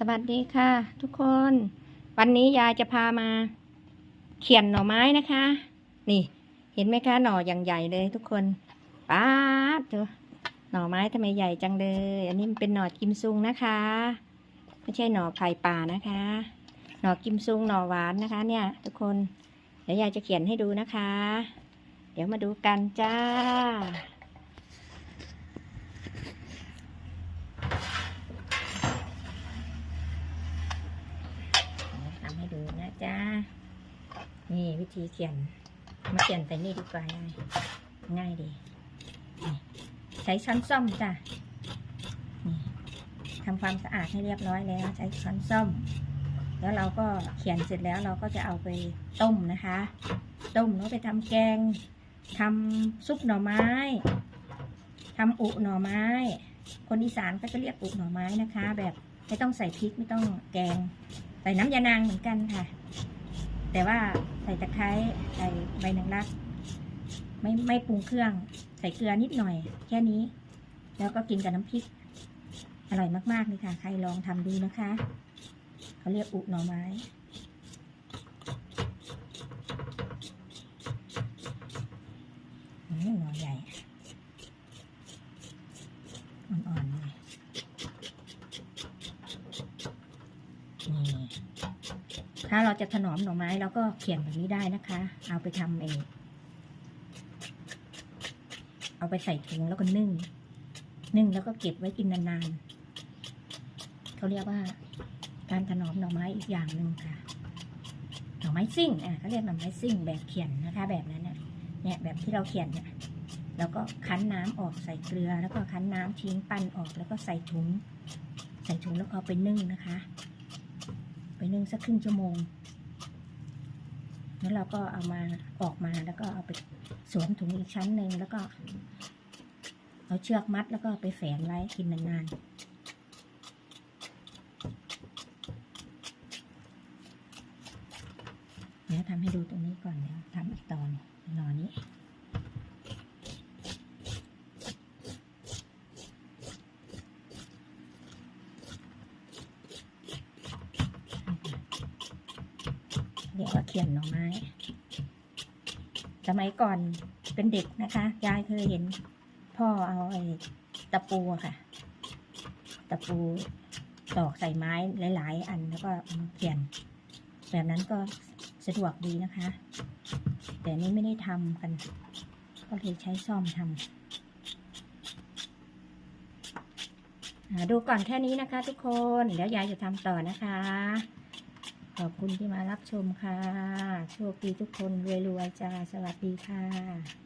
สวัสดีค่ะทุกคน วันนี้ยายจะพามา เขียนหน่อไม้นะคะ นี่ เห็นไหมคะหน่ออย่างใหญ่เลยทุกคนป้าดเถอะหน่อไม้ทำไมใหญ่จังเลย อันนี้มันเป็นหน่อกิมซุงนะคะ ไม่ใช่หน่อไผ่ป่านะคะ หน่อกิมซุงหน่อหวานนะคะ เนี่ย ทุกคนเดี๋ยวยายจะเขียนให้ดูนะคะ เดี๋ยวมาดูกันจ้า ทำให้ดูนะจ๊ะ นี่วิธีเขียน มาเขียนแต่นี่ดีกว่าง่ายง่ายดีใช้ช้อนส้อมจ้ะนี่ทำความสะอาดให้เรียบร้อยแล้ว ใช้ช้อนส้อมแล้วเราก็เขียนเสร็จแล้วเราก็จะเอาไปต้มนะคะ ต้มแล้วไปทำแกงทำซุปหน่อไม้ทำอุหน่อไม้ คนอีสานก็จะเรียกอุหน่อไม้นะคะ แบบไม่ต้องใส่พริกไม่ต้องแกง ใส่น้ำยานางเหมือนกันค่ะ แต่ว่าใส่ตะไคร้ใส่ใบหนางรัก ไม่ไม่ปรุงเครื่อง ใส่เกลือนิดหน่อย แค่นี้ แล้วก็กินกับน้ำพริก อร่อยมากๆเลยค่ะ ใครลองทำดูนะคะ เขาเรียกอุหน่อไม้อืมหน่อใหญ่ อ่อนๆเลยนี่ ถ้าเราจะถนอมหน่อไม้เราก็เขียนแบบนี้ได้นะคะ เอาไปทำเอง เอาไปใส่ถุงแล้วก็นึ่ง นึ่งแล้วก็เก็บไว้กินนานๆเขาเรียกว่า การถนอมหน่อไม้อีกอย่างหนึ่งค่ะ หน่อไม้ซิ่งอะเขาเรียกหน่อไม้ซิ่งแบบเขียนนะคะ แบบนั้นเนี่ยเนี่ยแบบที่เราเขียนเนี่ยแล้วก็คั้นน้ำออกใส่เกลือ แล้วก็คั้นน้ำทิ้งปั้นออกแล้วก็ใส่ถุง ใส่ถุงแล้วเอาไปนึ่งนะคะ ไปนึ่งสักครึ่งชั่วโมง แล้วเราก็เอามาออกมาแล้วก็เอาไปสวมถุงอีกชั้นหนึ่งแล้วก็ เอาเชือกมัดแล้วก็ไปแฝนไว้กินนานๆเดี๋ยวทำให้ดูตรงนี้ก่อนเนี่ยทำอีกตอนนอนนี้ เดี๋ยวก็เขียนหน่อไม้ สมัยก่อนเป็นเด็กนะคะ ยายเคยเห็น พ่อเอาไอ้ตะปูค่ะ ตะปูตอกใส่ไม้หลาย ๆ อันแล้วก็เอามาเขียน แบบนั้นก็สะดวกดีนะคะ แต่นี่ไม่ได้ทำกัน ก็เลยใช้ซ่อมทำดูก่อนแค่นี้นะคะทุกคน เดี๋ยวยายจะทำต่อนะคะ ขอบคุณที่มารับชมค่ะ โชคดีทุกคนรวยๆจ้า สวัสดีค่ะ